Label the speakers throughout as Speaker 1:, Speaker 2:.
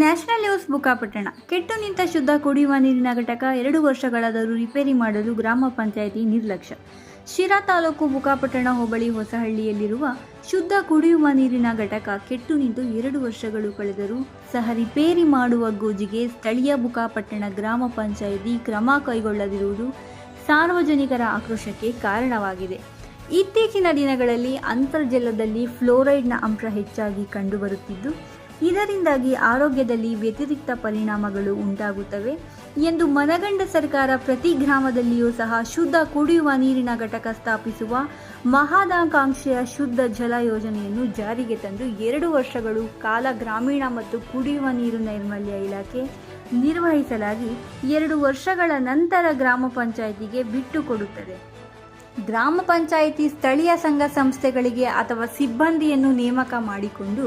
Speaker 1: National news Bukkapatna ಕೆಟ್ಟು ನಿಂತ ಶುದ್ಧ ಕುಡಿಯುವ ನೀರಿನ ಘಟಕ ಎರಡು ವರ್ಷಗಳಾದರೂ ರಿಪೇರಿ ಮಾಡಲು ಗ್ರಾಮ ಪಂಚಾಯಿತಿ ನಿರ್ಲಕ್ಷ್ಯ. ಶಿರಾ ತಾಲೂಕು ಬುಕ್ಕಾಪಟ್ಟಣ ಹೋಬಳಿ ಹೊಸಹಳ್ಳಿಯಲ್ಲಿರುವ ಶುದ್ಧ ಕುಡಿಯುವ ನೀರಿನ ಘಟಕ ಕೆಟ್ಟು ನಿಂತು ಎರಡು ವರ್ಷಗಳು ಕಳೆದರೂ ಸಹ ರಿಪೇರಿ ಮಾಡುವ ಗೋಜಿಗೆ ಸ್ಥಳೀಯ ಬುಕ್ಕಾಪಟ್ಟಣ ಗ್ರಾಮ ಪಂಚಾಯಿತಿ ಕ್ರಮ ಕೈಗೊಳ್ಳದಿರುವುದು ಸಾರ್ವಜನಿಕರ ಆಕ್ರೋಶಕ್ಕೆ ಕಾರಣವಾಗಿದೆ. ಇತ್ತೀಚಿನ ದಿನಗಳಲ್ಲಿ ಅಂತರ್ಜಲದಲ್ಲಿ ಫ್ಲೋರೈಡ್ನ ಅಂಶ ಹೆಚ್ಚಾಗಿ ಕಂಡುಬರುತ್ತಿದ್ದು ಇದರಿಂದಾಗಿ ಆರೋಗ್ಯದಲ್ಲಿ ವ್ಯತಿರಿಕ್ತ ಪರಿಣಾಮಗಳು ಉಂಟಾಗುತ್ತವೆ ಎಂದು ಮನಗಂಡ ಸರ್ಕಾರ ಪ್ರತಿ ಗ್ರಾಮದಲ್ಲಿಯೂ ಸಹ ಶುದ್ಧ ಕುಡಿಯುವ ನೀರಿನ ಘಟಕ ಸ್ಥಾಪಿಸುವ ಮಹದಾಕಾಂಕ್ಷೆಯ ಶುದ್ಧ ಜಲ ಯೋಜನೆಯನ್ನು ಜಾರಿಗೆ ತಂದು ಎರಡು ವರ್ಷಗಳು ಕಾಲ ಗ್ರಾಮೀಣ ಮತ್ತು ಕುಡಿಯುವ ನೀರು ನೈರ್ಮಲ್ಯ ಇಲಾಖೆ ನಿರ್ವಹಿಸಲಾಗಿ ಎರಡು ವರ್ಷಗಳ ನಂತರ ಗ್ರಾಮ ಪಂಚಾಯಿತಿಗೆ ಬಿಟ್ಟುಕೊಡುತ್ತದೆ ಗ್ರಾಮ ಪಂಚಾಯಿತಿ ಸ್ಥಳೀಯ ಸಂಘ ಸಂಸ್ಥೆಗಳಿಗೆ ಅಥವಾ ಸಿಬ್ಬಂದಿಯನ್ನು ನೇಮಕ ಮಾಡಿಕೊಂಡು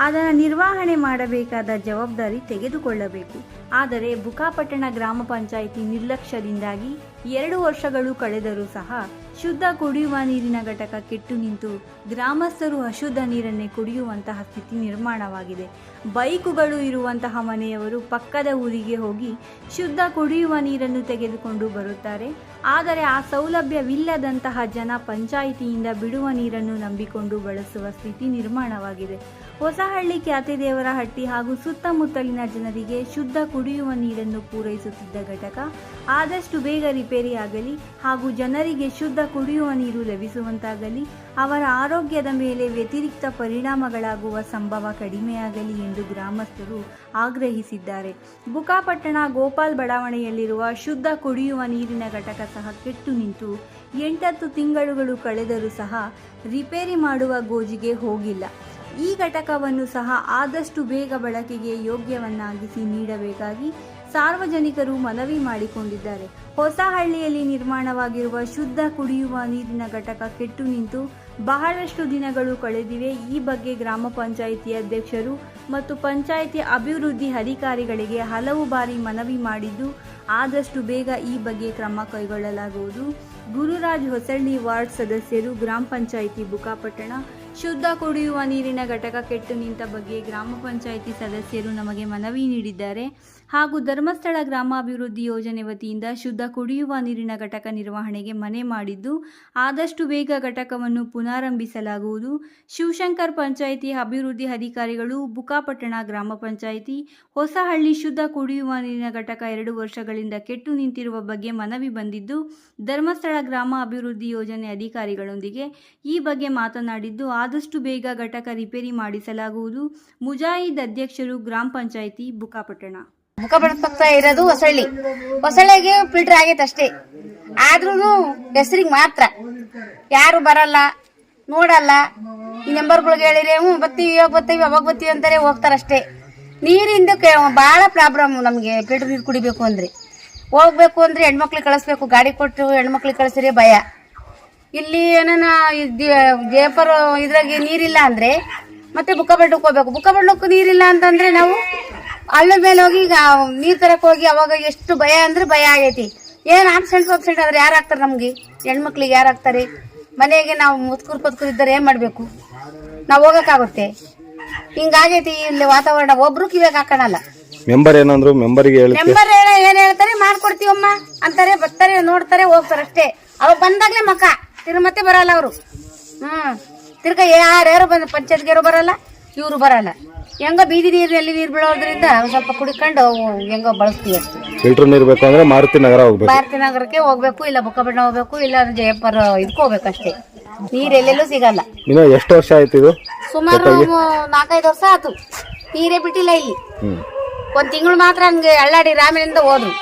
Speaker 1: ಅದರ ನಿರ್ವಹಣೆ ಮಾಡಬೇಕಾದ ಜವಾಬ್ದಾರಿ ತೆಗೆದುಕೊಳ್ಳಬೇಕು. ಆದರೆ ಬುಕಾಪಟ್ಟಣ ಗ್ರಾಮ ಪಂಚಾಯಿತಿ ನಿರ್ಲಕ್ಷ್ಯದಿಂದಾಗಿ ಎರಡು ವರ್ಷಗಳು ಕಳೆದರೂ ಸಹ ಶುದ್ಧ ಕುಡಿಯುವ ನೀರಿನ ಘಟಕ ಕೆಟ್ಟು ನಿಂತು ಗ್ರಾಮಸ್ಥರು ಅಶುದ್ಧ ನೀರನ್ನೇ ಕುಡಿಯುವಂತಹ ಸ್ಥಿತಿ ನಿರ್ಮಾಣವಾಗಿದೆ. ಬೈಕುಗಳು ಇರುವಂತಹ ಮನೆಯವರು ಪಕ್ಕದ ಊರಿಗೆ ಹೋಗಿ ಶುದ್ಧ ಕುಡಿಯುವ ನೀರನ್ನು ತೆಗೆದುಕೊಂಡು ಬರುತ್ತಾರೆ. ಆದರೆ ಆ ಸೌಲಭ್ಯವಿಲ್ಲದಂತಹ ಜನ ಪಂಚಾಯಿತಿಯಿಂದ ಬಿಡುವ ನೀರನ್ನು ನಂಬಿಕೊಂಡು ಬಳಸುವ ಸ್ಥಿತಿ ನಿರ್ಮಾಣವಾಗಿದೆ. ಹೊಸಹಳ್ಳಿ ಖ್ಯಾತಿದೇವರಹಟ್ಟಿ ಹಾಗೂ ಸುತ್ತಮುತ್ತಲಿನ ಜನರಿಗೆ ಶುದ್ಧ ಕುಡಿಯುವ ನೀರನ್ನು ಪೂರೈಸುತ್ತಿದ್ದ ಘಟಕ ಆದಷ್ಟು ಬೇಗ ರಿಪೇರಿಯಾಗಲಿ ಹಾಗೂ ಜನರಿಗೆ ಶುದ್ಧ ಕುಡಿಯುವ ನೀರು ಲಭಿಸುವಂತಾಗಲಿ, ಅವರ ಆರೋಗ್ಯದ ಮೇಲೆ ವ್ಯತಿರಿಕ್ತ ಪರಿಣಾಮಗಳಾಗುವ ಸಂಭವ ಕಡಿಮೆಯಾಗಲಿ ಎಂದು ಗ್ರಾಮಸ್ಥರು ಆಗ್ರಹಿಸಿದ್ದಾರೆ. ಬುಕಾಪಟ್ಟಣ ಗೋಪಾಲ್ ಬಡಾವಣೆಯಲ್ಲಿರುವ ಶುದ್ಧ ಕುಡಿಯುವ ನೀರಿನ ಘಟಕ ಸಹ ಕೆಟ್ಟು ನಿಂತು ಎಂಟತ್ತು ತಿಂಗಳುಗಳು ಕಳೆದರೂ ಸಹ ರಿಪೇರಿ ಮಾಡುವ ಗೋಜಿಗೆ ಹೋಗಿಲ್ಲ. ಈ ಘಟಕವನ್ನು ಸಹ ಆದಷ್ಟು ಬೇಗ ಬಳಕೆಗೆ ಯೋಗ್ಯವನ್ನಾಗಿಸಿ ನೀಡಬೇಕಾಗಿ ಸಾರ್ವಜನಿಕರು ಮನವಿ ಮಾಡಿಕೊಂಡಿದ್ದಾರೆ. ಹೊಸಹಳ್ಳಿಯಲ್ಲಿ ನಿರ್ಮಾಣವಾಗಿರುವ ಶುದ್ಧ ಕುಡಿಯುವ ನೀರಿನ ಘಟಕ ಕೆಟ್ಟು ನಿಂತು ಬಹಳಷ್ಟು ದಿನಗಳು ಕಳೆದಿವೆ. ಈ ಬಗ್ಗೆ ಗ್ರಾಮ ಪಂಚಾಯಿತಿ ಅಧ್ಯಕ್ಷರು ಮತ್ತು ಪಂಚಾಯಿತಿ ಅಭಿವೃದ್ಧಿ ಅಧಿಕಾರಿಗಳಿಗೆ ಹಲವು ಬಾರಿ ಮನವಿ ಮಾಡಿದ್ದು, ಆದಷ್ಟು ಬೇಗ ಈ ಬಗ್ಗೆ ಕ್ರಮ ಕೈಗೊಳ್ಳಲಾಗುವುದು. ಗುರುರಾಜ್ ಹೊಸಳ್ಳಿ ವಾರ್ಡ್ ಸದಸ್ಯರು, ಗ್ರಾಮ ಪಂಚಾಯಿತಿ ಬುಕಾಪಟ್ಟಣ ಶುದ್ಧ ಕುಡಿಯುವ ನೀರಿನ ಘಟಕ ಕೆಟ್ಟು ನಿಂತ ಬಗ್ಗೆ ಗ್ರಾಮ ಪಂಚಾಯಿತಿ ಸದಸ್ಯರು ನಮಗೆ ಮನವಿ ನೀಡಿದ್ದಾರೆ. ಹಾಗೂ ಧರ್ಮಸ್ಥಳ ಗ್ರಾಮಾಭಿವೃದ್ಧಿ ಯೋಜನೆ ವತಿಯಿಂದ ಶುದ್ಧ ಕುಡಿಯುವ ನೀರಿನ ಘಟಕ ನಿರ್ವಹಣೆಗೆ ಮನೆ ಮಾಡಿದ್ದು, ಆದಷ್ಟು ಬೇಗ ಘಟಕವನ್ನು ಪುನರಾರಂಭಿಸಲಾಗುವುದು ಶಿವಶಂಕರ್ ಪಂಚಾಯಿತಿ ಅಭಿವೃದ್ಧಿ ಅಧಿಕಾರಿಗಳು, ಬುಕಾಪಟ್ಟಣ ಗ್ರಾಮ ಪಂಚಾಯಿತಿ, ಹೊಸಹಳ್ಳಿ ಶುದ್ಧ ಕುಡಿಯುವ ನೀರಿನ ಘಟಕ ಎರಡು ವರ್ಷಗಳಿಂದ ಕೆಟ್ಟು ನಿಂತಿರುವ ಬಗ್ಗೆ ಮನವಿ ಬಂದಿದ್ದು, ಧರ್ಮಸ್ಥಳ ಗ್ರಾಮ ಅಭಿವೃದ್ಧಿ ಯೋಜನೆ ಅಧಿಕಾರಿಗಳೊಂದಿಗೆ ಈ ಬಗ್ಗೆ ಮಾತನಾಡಿದ್ದು ಆದಷ್ಟು ಬೇಗ ಘಟಕ ರಿಪೇರಿ ಮಾಡಿಸಲಾಗುವುದು. ಮುಜಾಹಿದ್ ಅಧ್ಯಕ್ಷರು ಗ್ರಾಮ ಪಂಚಾಯಿತಿ ಬುಕಾಪಟ್ಟಣ.
Speaker 2: ಬುಕಾಪಟ್ಟಣ ಪಕ್ಕ ಇರೋದು ಹೊಸಳ್ಳಿ. ಹೊಸಳ್ಳಿಗೆ ಫಿಲ್ಟರ್ ಆಗೈತೆ ಅಷ್ಟೇ. ಆದ್ರೂ ಹೆಸರಿಗೆ ಮಾತ್ರ. ಯಾರು ಬರಲ್ಲ, ನೋಡಲ್ಲ. ಈ ನಂಬರ್ಗಳಿಗೆ ಹೇಳಿರಿ, ಹ್ಞೂ, ಬರ್ತೀವಿ, ಇವಾಗ ಬರ್ತೀವಿ, ಅವಾಗ ಬರ್ತೀವಿ ಅಂತಾರೆ ಹೋಗ್ತಾರಷ್ಟೇ. ನೀರಿಂದ ಭಾಳ ಪ್ರಾಬ್ಲಮ್ ನಮಗೆ ಫಿಲ್ಟರ್ ನೀರು ಕುಡಿಬೇಕು ಅಂದ್ರೆ. ಹೋಗ್ಬೇಕು ಅಂದ್ರೆ ಹೆಣ್ಮಕ್ಳಿಗೆ ಕಳಿಸ್ಬೇಕು, ಗಾಡಿ ಕೊಟ್ಟು ಹೆಣ್ಮಕ್ಳಿಗೆ ಕಳಿಸಿರಿ ಭಯ. ಇಲ್ಲಿ ಏನಾನ ಜೇಪರ್ ಇದ್ರಾಗೆ ನೀರಿಲ್ಲ ಅಂದ್ರೆ ಮತ್ತೆ ಬುಕ್ಕ ಬಡ್ಡಕ್ಕೆ ಹೋಗ್ಬೇಕು. ಬಡ್ಡಕ್ಕೂ ನೀರಿಲ್ಲ ಅಂತಂದ್ರೆ ನಾವು ಹಳ್ಳದ ಮೇಲೆ ಹೋಗಿ ಈಗ ನೀರ್ ತರಕ್ ಹೋಗಿ ಅವಾಗ ಎಷ್ಟು ಭಯ ಅಂದ್ರೆ ಭಯ ಆಗೈತಿ. ಏನ್ ಆಕ್ಸಿಡೆಂಟ್ ಆಕ್ಸಿಡೆಂಟ್ ಆದ್ರೆ ಯಾರು ಆಗ್ತಾರೆ ನಮ್ಗೆ? ಹೆಣ್ಮಕ್ಳಿಗೆ ಯಾರು ಆಗ್ತಾರೆ ಮನೆಗೆ ನಾವು ಮುತ್ಕುರ್ ಪತ್ಕುರ್ ಇದ್ದಾರೆ ಏನ್ ಮಾಡ್ಬೇಕು? ನಾವು ಹೋಗಕ್ಕಾಗುತ್ತೆ. ಹಿಂಗಾಗೈತಿ ಇಲ್ಲಿ ವಾತಾವರಣ. ಒಬ್ರು ಕಿವಾಗ ಹಾಕೋಣಲ್ಲ.
Speaker 3: ಮೆಂಬರ್ ಏನಂದ್ರು ಮೆಂಬರ್ಗೆ
Speaker 2: ಮೆಂಬರ್ ಹೇಳ ಏನ್ ಹೇಳ್ತಾರೆ ಮಾಡ್ಕೊಡ್ತೀವಮ್ಮ ಅಂತಾರೆ ಬರ್ತಾರೆ ನೋಡ್ತಾರೆ ಹೋಗ್ತಾರೆ ಅಷ್ಟೇ. ಅವಾಗ ಬಂದಾಗ್ಲೇ ಮಕ. ತಿರ್ಗ ಮತ್ತೆ ಬರಲ್ಲ ಅವರು. ಹ್ಮ್ ತಿರ್ಗ ಯಾರ್ಯಾರು ಬಂದ ಪಂಚಾಯತ್ಗೆರು ಬರಲ್ಲ ಇವರು ಬರಲ್ಲ. ಹೆಂಗೋ ಬೀದಿ ನೀರು ಎಲ್ಲಿ ನೀರು ಬೀಳೋದ್ರಿಂದ ಸ್ವಲ್ಪ ಕುಡಿಕೊಂಡು ಹೆಂಗೋ ಬಳಸ್ತೀವಿ ಅಷ್ಟು.
Speaker 3: ಫಿಲ್ಟರ್ ನೀರು ಬೇಕು ಅಂದ್ರೆ ಮಾರುತಿ ನಗರ ಹೋಗ್ಬೇಕು.
Speaker 2: ಮಾರುತಿ ನಗರಕ್ಕೆ ಹೋಗ್ಬೇಕು ಇಲ್ಲ ಬುಕ್ಕಬಣ್ಣ ಹೋಗ್ಬೇಕು ಇಲ್ಲ ಅಂದ್ರೆ ಜಯಪುರ ಇದಕ್ಕೆ ಹೋಗ್ಬೇಕು ಅಷ್ಟೇ. ನೀರು ಎಲ್ಲೆಲ್ಲೂ ಸಿಗಲ್ಲ.
Speaker 3: ಇನ್ನು ಎಷ್ಟು ವರ್ಷ ಆಯ್ತು ಇದು?
Speaker 2: ಸುಮಾರು ನಾಲ್ಕೈದು ವರ್ಷ ಆಯ್ತು ನೀರೇ ಬಿಟ್ಟಿಲ್ಲ ಇಲ್ಲಿ. ಒಂದ್ ತಿಂಗಳು ಮಾತ್ರ ಹಂಗೆ ಅಳ್ಳಾಡಿ ರಾಮಿನಿಂದ ಹೋದ್ರು.